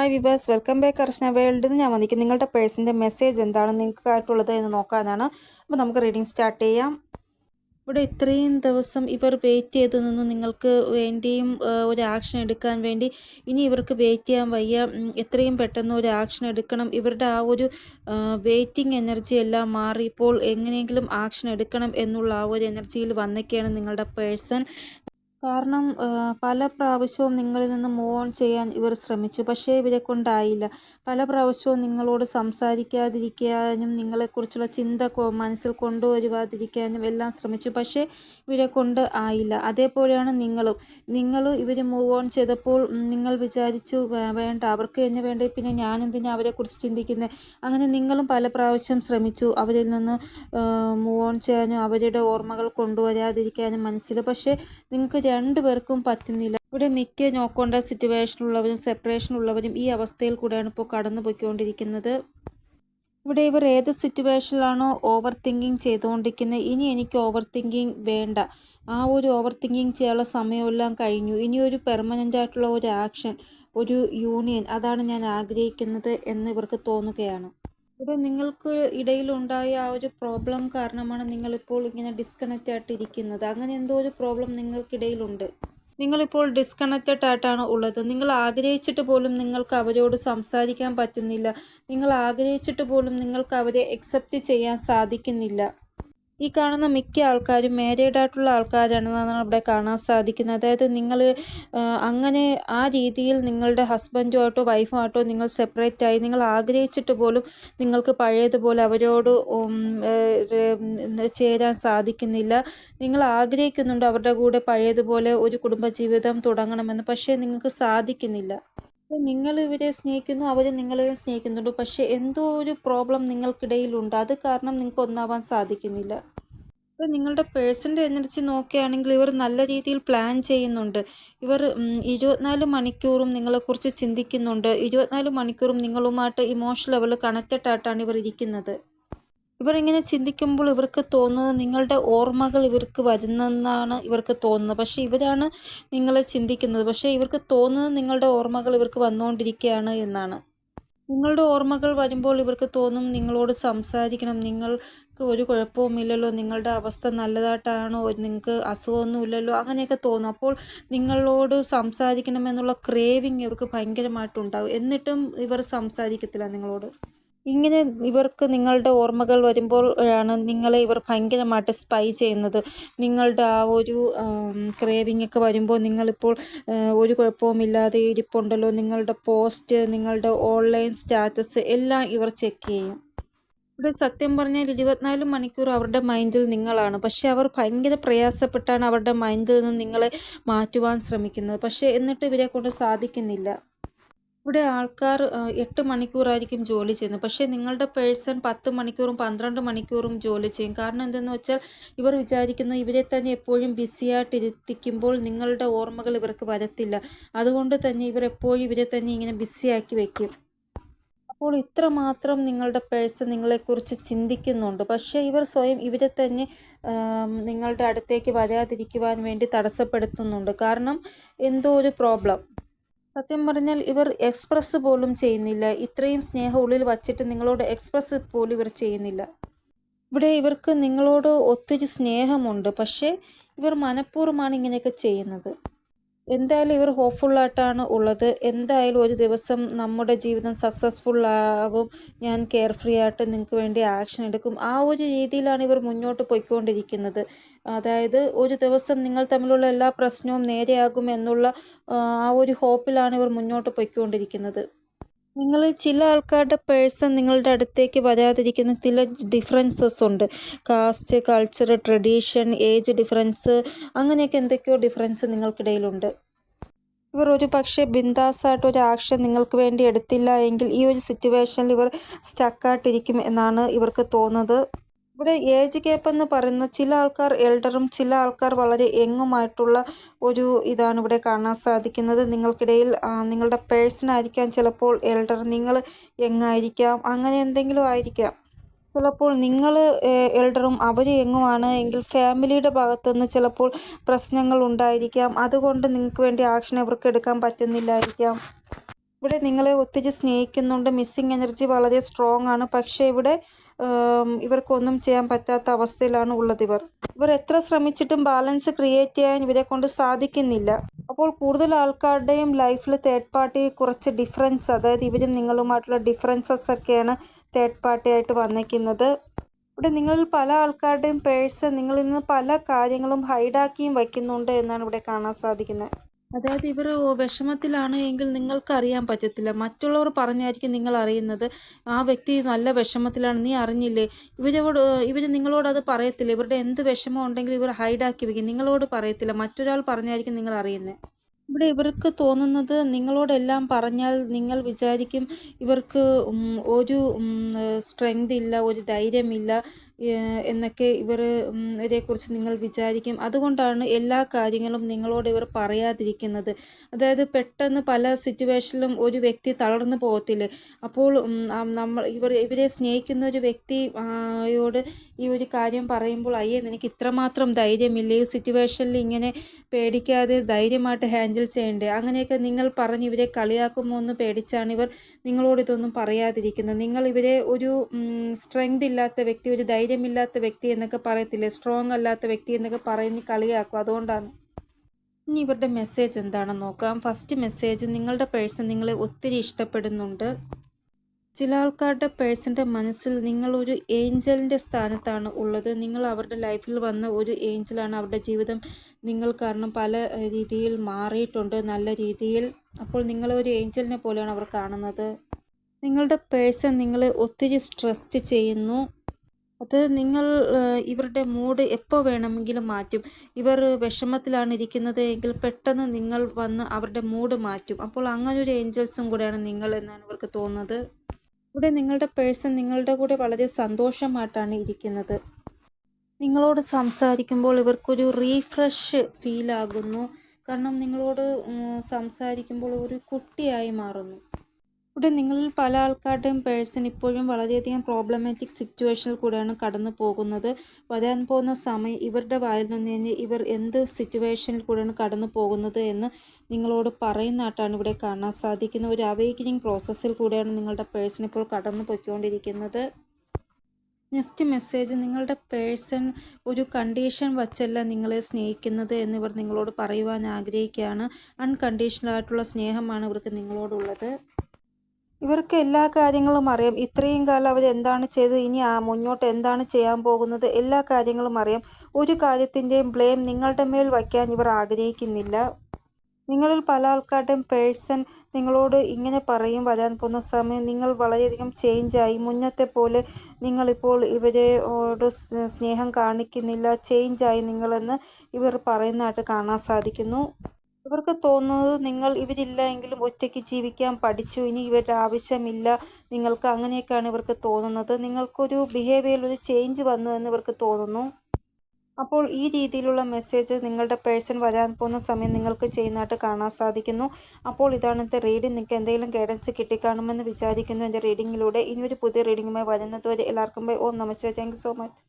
Hi viewers welcome back Archana world എന്ന് ഞാൻ വന്നിരിക്കും നിങ്ങളുടെ പേഴ്സിന്റെ മെസ്സേജ് എന്താണ് നിങ്ങൾക്കായിട്ടുള്ളത് എന്ന് നോക്കാനാണ്. അപ്പോൾ നമുക്ക് റീഡിങ് സ്റ്റാർട്ട് ചെയ്യാം. ഇവിടെ ഇത്രയും ദിവസം ഇവർ വെയിറ്റ് ചെയ്ത് നിന്നു. നിങ്ങൾക്ക് വേണ്ടിയും ഒരു ആക്ഷൻ എടുക്കാൻ വേണ്ടി. ഇനി ഇവർക്ക് വെയിറ്റ് ചെയ്യാൻ വയ്യ. എത്രയും പെട്ടെന്ന് ഒരു ആക്ഷൻ എടുക്കണം. ഇവരുടെ ആ ഒരു വെയിറ്റിംഗ് എനർജി എല്ലാം മാറി. ഇപ്പോൾ എങ്ങനെയെങ്കിലും ആക്ഷൻ എടുക്കണം എന്നുള്ള ആ ഒരു എനർജിയിൽ വന്നൊക്കെയാണ് നിങ്ങളുടെ പേഴ്സൺ കാരണം പല പ്രാവശ്യവും നിങ്ങളിൽ നിന്ന് മൂവ് ഓൺ ചെയ്യാൻ ഇവർ ശ്രമിച്ചു. പക്ഷേ ഇവരെ കൊണ്ടായില്ല. പല പ്രാവശ്യവും നിങ്ങളോട് സംസാരിക്കാതിരിക്കാനും നിങ്ങളെക്കുറിച്ചുള്ള ചിന്ത മനസ്സിൽ കൊണ്ടുവരുവാതിരിക്കാനും എല്ലാം ശ്രമിച്ചു. പക്ഷേ ഇവരെ കൊണ്ട് ആയില്ല. അതേപോലെയാണ് നിങ്ങളും. നിങ്ങൾ ഇവർ മൂവ് ഓൺ ചെയ്തപ്പോൾ നിങ്ങൾ വിചാരിച്ചു "വേ- വേണ്ട അവർക്ക് എന്നെ വേണ്ട പിന്നെ ഞാൻ എന്തിനാ അവരെക്കുറിച്ച് ചിന്തിക്കുന്നത് അങ്ങനെ നിങ്ങളും പല പ്രാവശ്യം ശ്രമിച്ചു. അവരിൽ നിന്ന് മൂവ് ഓൺ ചെയ്യാനും അവരുടെ ഓർമ്മകൾ കൊണ്ടുവരാതിരിക്കാനും മനസ്സിൽ. പക്ഷേ നിങ്ങൾക്ക് രണ്ടുപേർക്കും പറ്റുന്നില്ല. ഇവിടെ മിക്ക നോക്കേണ്ട സെപ്പറേഷൻ ഉള്ളവരും ഈ അവസ്ഥയിൽ കൂടെയാണ് ഇപ്പോൾ കടന്നു പോയിക്കൊണ്ടിരിക്കുന്നത് ഇവിടെ ഇവർ ഏത് സിറ്റുവേഷനിലാണോ ഓവർ തിങ്കിങ് ചെയ്തുകൊണ്ടിരിക്കുന്നത്. ഇനി എനിക്ക് ഓവർ തിങ്കിങ് വേണ്ട. ആ ഒരു ഓവർ തിങ്കിങ് ചെയ്യാനുള്ള സമയമെല്ലാം കഴിഞ്ഞു. ഇനി ഒരു പെർമനന്റ് ആയിട്ടുള്ള ഒരു ആക്ഷൻ ഒരു യൂണിയൻ അതാണ് ഞാൻ ആഗ്രഹിക്കുന്നത് എന്ന് ഇവർക്ക് തോന്നുകയാണ്. ഇവിടെ നിങ്ങൾക്ക് ഇടയിൽ ഇടയിലുണ്ടായ ആ ഒരു പ്രോബ്ലം കാരണമാണ് നിങ്ങളിപ്പോൾ ഇങ്ങനെ ഡിസ്കണക്റ്റ് ആയിട്ട് ഇരിക്കുന്നത് അങ്ങനെ എന്തോ ഒരു പ്രോബ്ലം നിങ്ങൾക്കിടയിലുണ്ട്. നിങ്ങളിപ്പോൾ ഡിസ്കണക്റ്റഡ് ആയിട്ടാണ് ഉള്ളത്. നിങ്ങൾ ആഗ്രഹിച്ചിട്ട് പോലും നിങ്ങൾക്ക് അവരോട് സംസാരിക്കാൻ പറ്റുന്നില്ല. നിങ്ങൾ ആഗ്രഹിച്ചിട്ട് പോലും നിങ്ങൾക്ക് അവരെ അക്സെപ്റ്റ് ചെയ്യാൻ സാധിക്കുന്നില്ല. ഈ കാണുന്ന മിക്ക ആൾക്കാരും മാരീഡ് ആയിട്ടുള്ള ആൾക്കാരാണെന്നാണ് ഇവിടെ കാണാൻ സാധിക്കുന്നത്. അതായത് നിങ്ങൾ അങ്ങനെ ആ രീതിയിൽ നിങ്ങളുടെ ഹസ്ബൻഡുമായിട്ടോ വൈഫുമായിട്ടോ നിങ്ങൾ സെപ്പറേറ്റ് ആയി നിങ്ങൾ ആഗ്രഹിച്ചിട്ട് പോലും നിങ്ങൾക്ക് പഴയതുപോലെ അവരോട് ചേരാൻ സാധിക്കുന്നില്ല. നിങ്ങൾ ആഗ്രഹിക്കുന്നുണ്ട് അവരുടെ കൂടെ പഴയതുപോലെ ഒരു കുടുംബജീവിതം തുടങ്ങണമെന്ന് പക്ഷേ നിങ്ങൾക്ക് സാധിക്കുന്നില്ല. നിങ്ങൾ ഇവരെ സ്നേഹിക്കുന്നു അവർ നിങ്ങളെ സ്നേഹിക്കുന്നുണ്ട്. പക്ഷേ എന്തോ ഒരു പ്രോബ്ലം നിങ്ങൾക്കിടയിലുണ്ട്. അത് കാരണം നിങ്ങൾക്ക് ഒന്നാവാൻ സാധിക്കുന്നില്ല. ഇപ്പം നിങ്ങളുടെ പേഴ്സന്റെ എനർജി നോക്കുകയാണെങ്കിൽ ഇവർ നല്ല രീതിയിൽ പ്ലാൻ ചെയ്യുന്നുണ്ട്. ഇവർ ഇരുപത്തിനാല് മണിക്കൂറും നിങ്ങളെക്കുറിച്ച് ചിന്തിക്കുന്നുണ്ട്. ഇരുപത്തിനാല് മണിക്കൂറും നിങ്ങളുമായിട്ട് ഇമോഷണൽ ലെവൽ കണക്റ്റഡ് ആയിട്ടാണ് ഇവർ ഇരിക്കുന്നത്. ഇവർ ഇങ്ങനെ ചിന്തിക്കുമ്പോൾ ഇവർക്ക് തോന്നുന്നത് നിങ്ങളുടെ ഓർമ്മകൾ ഇവർക്ക് വരുന്നെന്നാണ് ഇവർക്ക് തോന്നുന്നത്. പക്ഷേ ഇവരാണ് നിങ്ങളെ ചിന്തിക്കുന്നത്. പക്ഷേ ഇവർക്ക് തോന്നുന്നത് നിങ്ങളുടെ ഓർമ്മകൾ ഇവർക്ക് വന്നുകൊണ്ടിരിക്കുകയാണ് എന്നാണ്. നിങ്ങളുടെ ഓർമ്മകൾ വരുമ്പോൾ ഇവർക്ക് തോന്നും നിങ്ങളോട് സംസാരിക്കണം. നിങ്ങൾക്ക് ഒരു കുഴപ്പവുമില്ലല്ലോ നിങ്ങളുടെ അവസ്ഥ നല്ലതായിട്ടാണോ? നിങ്ങൾക്ക് അസുഖമൊന്നുമില്ലല്ലോ അങ്ങനെയൊക്കെ തോന്നും. അപ്പോൾ നിങ്ങളോട് സംസാരിക്കണമെന്നുള്ള ക്രേവിങ് ഇവർക്ക് ഭയങ്കരമായിട്ടുണ്ടാവും എന്നിട്ടും ഇവർ സംസാരിക്കത്തില്ല നിങ്ങളോട്. ഇങ്ങനെ ഇവർക്ക് നിങ്ങളുടെ ഓർമ്മകൾ വരുമ്പോൾ ആണ് നിങ്ങളെ ഇവർ ഭയങ്കരമായിട്ട് സ്പൈ ചെയ്യുന്നത്. നിങ്ങളുടെ ആ ഒരു ക്രേവിംഗ് ഒക്കെ വരുമ്പോൾ നിങ്ങളിപ്പോൾ ഒരു കുഴപ്പവുമില്ലാതെ ഇരിപ്പുണ്ടല്ലോ. നിങ്ങളുടെ പോസ്റ്റ് നിങ്ങളുടെ ഓൺലൈൻ സ്റ്റാറ്റസ് എല്ലാം ഇവർ ചെക്ക് ചെയ്യും. ഇവിടെ സത്യം പറഞ്ഞാൽ ഇരുപത്തിനാല് മണിക്കൂർ അവരുടെ മൈൻഡിൽ നിങ്ങളാണ്. പക്ഷെ അവർ ഭയങ്കര പ്രയാസപ്പെട്ടാണ് അവരുടെ മൈൻഡിൽ നിന്ന് നിങ്ങളെ മാറ്റുവാൻ ശ്രമിക്കുന്നത്. പക്ഷേ എന്നിട്ട് ഇവരെ കൊണ്ട് സാധിക്കുന്നില്ല. ഇവിടെ ആൾക്കാർ എട്ട് മണിക്കൂറായിരിക്കും ജോലി ചെയ്യുന്നത്. പക്ഷേ നിങ്ങളുടെ പേഴ്സൺ പത്ത് മണിക്കൂറും പന്ത്രണ്ട് മണിക്കൂറും ജോലി ചെയ്യും. കാരണം എന്തെന്ന് വെച്ചാൽ ഇവർ വിചാരിക്കുന്നത് ഇവരെ തന്നെ എപ്പോഴും ബിസിയായിട്ടിരുത്തിക്കുമ്പോൾ നിങ്ങളുടെ ഓർമ്മകൾ ഇവർക്ക് വരത്തില്ല. അതുകൊണ്ട് തന്നെ ഇവർ എപ്പോഴും ഇവരെ തന്നെ ഇങ്ങനെ ബിസിയാക്കി വയ്ക്കും അപ്പോൾ ഇത്രമാത്രം നിങ്ങളുടെ പേഴ്സൺ നിങ്ങളെക്കുറിച്ച് ചിന്തിക്കുന്നുണ്ട്. പക്ഷേ ഇവർ സ്വയം ഇവരെ തന്നെ നിങ്ങളുടെ അടുത്തേക്ക് വരാതിരിക്കുവാൻ വേണ്ടി തടസ്സപ്പെടുത്തുന്നുണ്ട്. കാരണം എന്തോ ഒരു പ്രോബ്ലം. സത്യം പറഞ്ഞാൽ ഇവർ എക്സ്പ്രസ് പോലും ചെയ്യുന്നില്ല. ഇത്രയും സ്നേഹം ഉള്ളിൽ വച്ചിട്ട് നിങ്ങളോട് എക്സ്പ്രസ് പോലും ഇവർ ചെയ്യുന്നില്ല. ഇവിടെ ഇവർക്ക് നിങ്ങളോട് ഒത്തിരി സ്നേഹമുണ്ട്. പക്ഷേ ഇവർ മനഃപൂർവമാണ് ഇങ്ങനെയൊക്കെ ചെയ്യുന്നത്. എന്തായാലും ഇവർ ഹോപ്പ്ഫുള്ളായിട്ടാണ് ഉള്ളത്. എന്തായാലും ഒരു ദിവസം നമ്മുടെ ജീവിതം സക്സസ്ഫുൾ ആവും. ഞാൻ കെയർ ഫ്രീ ആയിട്ട് നിങ്ങൾക്ക് വേണ്ടി ആക്ഷൻ എടുക്കും. ആ ഒരു രീതിയിലാണ് ഇവർ മുന്നോട്ട് പോയിക്കൊണ്ടിരിക്കുന്നത്. അതായത് ഒരു ദിവസം നിങ്ങൾ തമ്മിലുള്ള എല്ലാ പ്രശ്നവും നേരെയാകും എന്നുള്ള ആ, ആ ഒരു ഹോപ്പിലാണ് ഇവർ മുന്നോട്ട് പോയിക്കൊണ്ടിരിക്കുന്നത്. നിങ്ങളിൽ ചില ആൾക്കാരുടെ പേഴ്സൺ നിങ്ങളുടെ അടുത്തേക്ക് വരാതിരിക്കുന്ന ചില ഡിഫറൻസസ് ഉണ്ട്. Caste culture tradition age difference അങ്ങനെയൊക്കെ എന്തൊക്കെയോ ഡിഫറൻസ് നിങ്ങൾക്കിടയിലുണ്ട്. ഇവർ ഒരു പക്ഷേ ബിന്ദാസായിട്ട് ഒരു ആക്ഷൻ നിങ്ങൾക്ക് വേണ്ടി എടുത്തില്ല എങ്കിൽ ഈ ഒരു സിറ്റുവേഷനിൽ ഇവർ സ്റ്റക്കായിട്ടിരിക്കും എന്നാണ് ഇവർക്ക് തോന്നുന്നത്. ഇവിടെ ഏജ് ഗ്യാപ്പ് എന്ന് പറയുന്ന ചില ആൾക്കാർ എൽഡറും ചില ആൾക്കാർ വളരെ യങ്ങുമായിട്ടുള്ള ഒരു ഇതാണ് ഇവിടെ കാണാൻ സാധിക്കുന്നത്. നിങ്ങൾക്കിടയിൽ നിങ്ങളുടെ പേഴ്സൺ ആയിരിക്കാം ചിലപ്പോൾ എൽഡർ നിങ്ങൾ യങ്ങായിരിക്കാം അങ്ങനെ എന്തെങ്കിലും ആയിരിക്കാം. ചിലപ്പോൾ നിങ്ങൾ എൽഡറും അവർ എങ്ങുമാണ് എങ്കിൽ ഫാമിലിയുടെ ഭാഗത്തുനിന്ന് ചിലപ്പോൾ പ്രശ്നങ്ങൾ ഉണ്ടായിരിക്കാം. അതുകൊണ്ട് നിങ്ങൾക്ക് വേണ്ടി ആക്ഷൻ അവർക്ക് എടുക്കാൻ പറ്റുന്നില്ലായിരിക്കാം. ഇവിടെ നിങ്ങളെ ഒത്തിരി സ്നേഹിക്കുന്നുണ്ട്. മിസ്സിങ് എനർജി വളരെ സ്ട്രോങ് ആണ്. പക്ഷേ ഇവിടെ ഇവർക്കൊന്നും ചെയ്യാൻ പറ്റാത്ത അവസ്ഥയിലാണ് ഉള്ളത് ഇവർ. ഇവർ എത്ര ശ്രമിച്ചിട്ടും ബാലൻസ് ക്രിയേറ്റ് ചെയ്യാൻ ഇവരെ കൊണ്ട് സാധിക്കുന്നില്ല. അപ്പോൾ കൂടുതൽ ആൾക്കാരുടെയും ലൈഫിൽ തേർഡ് പാർട്ടി കുറച്ച് ഡിഫറൻസ് അതായത് ഇവരും നിങ്ങളുമായിട്ടുള്ള ഡിഫറൻസസ് ഒക്കെയാണ് തേർഡ് പാർട്ടി ആയിട്ട് വന്നിരിക്കുന്നത്. ഇവിടെ നിങ്ങളിൽ പല ആൾക്കാരുടെയും പേഴ്സ് നിങ്ങളിൽ നിന്ന് പല കാര്യങ്ങളും ഹൈഡാക്കിയും വയ്ക്കുന്നുണ്ട് എന്നാണ് ഇവിടെ കാണാൻ സാധിക്കുന്നത്. അതായത് ഇവർ വിഷമത്തിലാണ് എങ്കിൽ നിങ്ങൾക്ക് അറിയാൻ പറ്റത്തില്ല. മറ്റുള്ളവർ പറഞ്ഞായിരിക്കും നിങ്ങൾ അറിയുന്നത്. ആ വ്യക്തി നല്ല വിഷമത്തിലാണ്. നീ അറിഞ്ഞില്ലേ? ഇവരോട് ഇവർ നിങ്ങളോട് അത് പറയത്തില്ല. ഇവരുടെ എന്ത് വിഷമം ഉണ്ടെങ്കിൽ ഇവർ ഹൈഡാക്കി വെക്കും. നിങ്ങളോട് പറയത്തില്ല. മറ്റൊരാൾ പറഞ്ഞായിരിക്കും നിങ്ങൾ അറിയുന്നത് ഇവിടെ ഇവർക്ക് തോന്നുന്നത് നിങ്ങളോടെല്ലാം പറഞ്ഞാൽ നിങ്ങൾ വിചാരിക്കും ഇവർക്ക് ഒരു സ്ട്രെങ്ത് ഇല്ല ഒരു ധൈര്യമില്ല. എന്നൊക്കെ ഇവർ ഇവരെക്കുറിച്ച് നിങ്ങൾ വിചാരിക്കും. അതുകൊണ്ടാണ് എല്ലാ കാര്യങ്ങളും നിങ്ങളോട് ഇവർ പറയാതിരിക്കുന്നത്. അതായത് പെട്ടെന്ന് പല സിറ്റുവേഷനിലും ഒരു വ്യക്തി തളർന്നു പോകത്തില്ലേ? അപ്പോൾ നമ്മൾ ഇവർ ഇവരെ സ്നേഹിക്കുന്ന ഒരു വ്യക്തിയോട് യോട് ഈ ഒരു കാര്യം പറയുമ്പോൾ അയ്യേ നിനക്ക് ഇത്രമാത്രം ധൈര്യമില്ല? ഈ സിറ്റുവേഷനിൽ ഇങ്ങനെ പേടിക്കാതെ ധൈര്യമായിട്ട് ഹാൻഡിൽ ചെയ്യണ്ടേ? അങ്ങനെയൊക്കെ നിങ്ങൾ പറഞ്ഞ് ഇവരെ കളിയാക്കുമോ എന്ന് പേടിച്ചാണ് ഇവർ നിങ്ങളോട് ഇതൊന്നും പറയാതിരിക്കുന്നത്. നിങ്ങൾ ഇവരെ ഒരു സ്ട്രെങ്ത് ഇല്ലാത്ത വ്യക്തി ഒരു ധൈര്യമില്ലാത്ത വ്യക്തി എന്നൊക്കെ പറയത്തില്ലേ? സ്ട്രോങ് അല്ലാത്ത വ്യക്തി എന്നൊക്കെ പറഞ്ഞ് കളിയാക്കും. അതുകൊണ്ടാണ്. ഇനി ഇവരുടെ മെസ്സേജ് എന്താണെന്ന് നോക്കാം. ഫസ്റ്റ് മെസ്സേജ് നിങ്ങളുടെ പേഴ്സൺ നിങ്ങളെ ഒത്തിരി ഇഷ്ടപ്പെടുന്നുണ്ട്. ചില ആൾക്കാരുടെ പേഴ്സന്റെ മനസ്സിൽ നിങ്ങളൊരു ഏഞ്ചലിന്റെ സ്ഥാനത്താണ് ഉള്ളത്. നിങ്ങൾ അവരുടെ ലൈഫിൽ വന്ന ഒരു ഏഞ്ചലാണ് അവരുടെ ജീവിതം നിങ്ങൾ കാരണം പല രീതിയിൽ മാറിയിട്ടുണ്ട്. നല്ല രീതിയിൽ. അപ്പോൾ നിങ്ങളൊരു ഏഞ്ചലിനെ പോലെയാണ് അവർ കാണുന്നത്. നിങ്ങളുടെ പേഴ്സൺ നിങ്ങളെ ഒത്തിരി സ്ട്രെസ്ഡ് ചെയ്യുന്നു. അത് നിങ്ങൾ ഇവരുടെ മൂഡ് എപ്പോൾ വേണമെങ്കിലും മാറ്റും. ഇവർ വിഷമത്തിലാണ് ഇരിക്കുന്നത് എങ്കിൽ പെട്ടെന്ന് നിങ്ങൾ വന്ന് അവരുടെ മൂഡ് മാറ്റും. അപ്പോൾ അങ്ങനൊരു ഏഞ്ചൽസും കൂടെയാണ് നിങ്ങൾ എന്നാണ് ഇവർക്ക് തോന്നുന്നത്. ഇവിടെ നിങ്ങളുടെ പേഴ്സൺ നിങ്ങളുടെ കൂടെ വളരെ സന്തോഷമായിട്ടാണ് ഇരിക്കുന്നത്. നിങ്ങളോട് സംസാരിക്കുമ്പോൾ ഇവർക്കൊരു റീഫ്രഷ് ഫീലാകുന്നു. കാരണം നിങ്ങളോട് സംസാരിക്കുമ്പോൾ ഒരു കുട്ടിയായി മാറുന്നു. ഇവിടെ നിങ്ങളിൽ പല ആൾക്കാരുടെയും പേഴ്സൺ ഇപ്പോഴും വളരെയധികം പ്രോബ്ലമാറ്റിക് സിറ്റുവേഷനിൽ കൂടെയാണ് കടന്നു പോകുന്നത്. വരാൻ പോകുന്ന സമയം ഇവരുടെ വായിൽ നിന്ന് തന്നെ ഇവർ എന്ത് സിറ്റുവേഷനിൽ കൂടെയാണ് കടന്നു പോകുന്നത് എന്ന് നിങ്ങളോട് പറയുന്നതായിട്ടാണ് ഇവിടെ കാണാൻ സാധിക്കുന്ന ഒരു അവേക്കനിങ് പ്രോസസ്സിൽ കൂടെയാണ് നിങ്ങളുടെ പേഴ്സൺ ഇപ്പോൾ കടന്നു പോയിക്കൊണ്ടിരിക്കുന്നത്. നെക്സ്റ്റ് മെസ്സേജ് നിങ്ങളുടെ പേഴ്സൺ ഒരു കണ്ടീഷൻ വച്ചല്ല നിങ്ങളെ സ്നേഹിക്കുന്നത് എന്നിവർ നിങ്ങളോട് പറയുവാൻ ആഗ്രഹിക്കുകയാണ്. അൺകണ്ടീഷണൽ ആയിട്ടുള്ള സ്നേഹമാണ് ഇവർക്ക് നിങ്ങളോടുള്ളത്. ഇവർക്ക് എല്ലാ കാര്യങ്ങളും അറിയാം. ഇത്രയും കാലം അവർ എന്താണ് ചെയ്തത് ഇനി ആ മുന്നോട്ട് എന്താണ് ചെയ്യാൻ പോകുന്നത് എല്ലാ കാര്യങ്ങളും അറിയാം. ഒരു കാര്യത്തിന്റെയും ബ്ലെയിം നിങ്ങളുടെ മേൽ വയ്ക്കാൻ ഇവർ ആഗ്രഹിക്കുന്നില്ല. നിങ്ങളിൽ പല ആൾക്കാരുടെയും പേഴ്സൺ നിങ്ങളോട് ഇങ്ങനെ പറയും വരാൻ പോകുന്ന സമയം നിങ്ങൾ വളരെയധികം ചേഞ്ചായി മുന്നത്തെ പോലെ നിങ്ങളിപ്പോൾ ഇവരോട് സ്നേഹം കാണിക്കുന്നില്ല. ചേഞ്ചായി നിങ്ങളെന്ന് ഇവർ പറയുന്നതായിട്ട് കാണാൻ സാധിക്കുന്നു. ഇവർക്ക് തോന്നുന്നത് നിങ്ങൾ ഇവരില്ല എങ്കിലും ഒറ്റയ്ക്ക് ജീവിക്കാൻ പഠിച്ചു. ഇനി ഇവരുടെ ആവശ്യമില്ല. നിങ്ങൾക്ക് അങ്ങനെയൊക്കെയാണ് ഇവർക്ക് തോന്നുന്നത്. നിങ്ങൾക്കൊരു ബിഹേവിയറിൽ ഒരു ചേഞ്ച് വന്നു എന്ന് ഇവർക്ക് തോന്നുന്നു. അപ്പോൾ ഈ രീതിയിലുള്ള മെസ്സേജ് നിങ്ങളുടെ പേഴ്സൺ വരാൻ പോകുന്ന സമയം നിങ്ങൾക്ക് ചെയ്യുന്നതായിട്ട് കാണാൻ സാധിക്കുന്നു. അപ്പോൾ ഇതാണ് ഇന്നത്തെ റീഡിംഗ് നിങ്ങൾക്ക് എന്തെങ്കിലും ഗൈഡൻസ് കിട്ടിക്കാണുമെന്ന് വിചാരിക്കുന്നു. എന്റെ റീഡിങ്ങിലൂടെ ഒരു പുതിയ റീഡിങ്ങുമായി വരുന്നതുവരെ എല്ലാവർക്കും bye Om namaste thank so much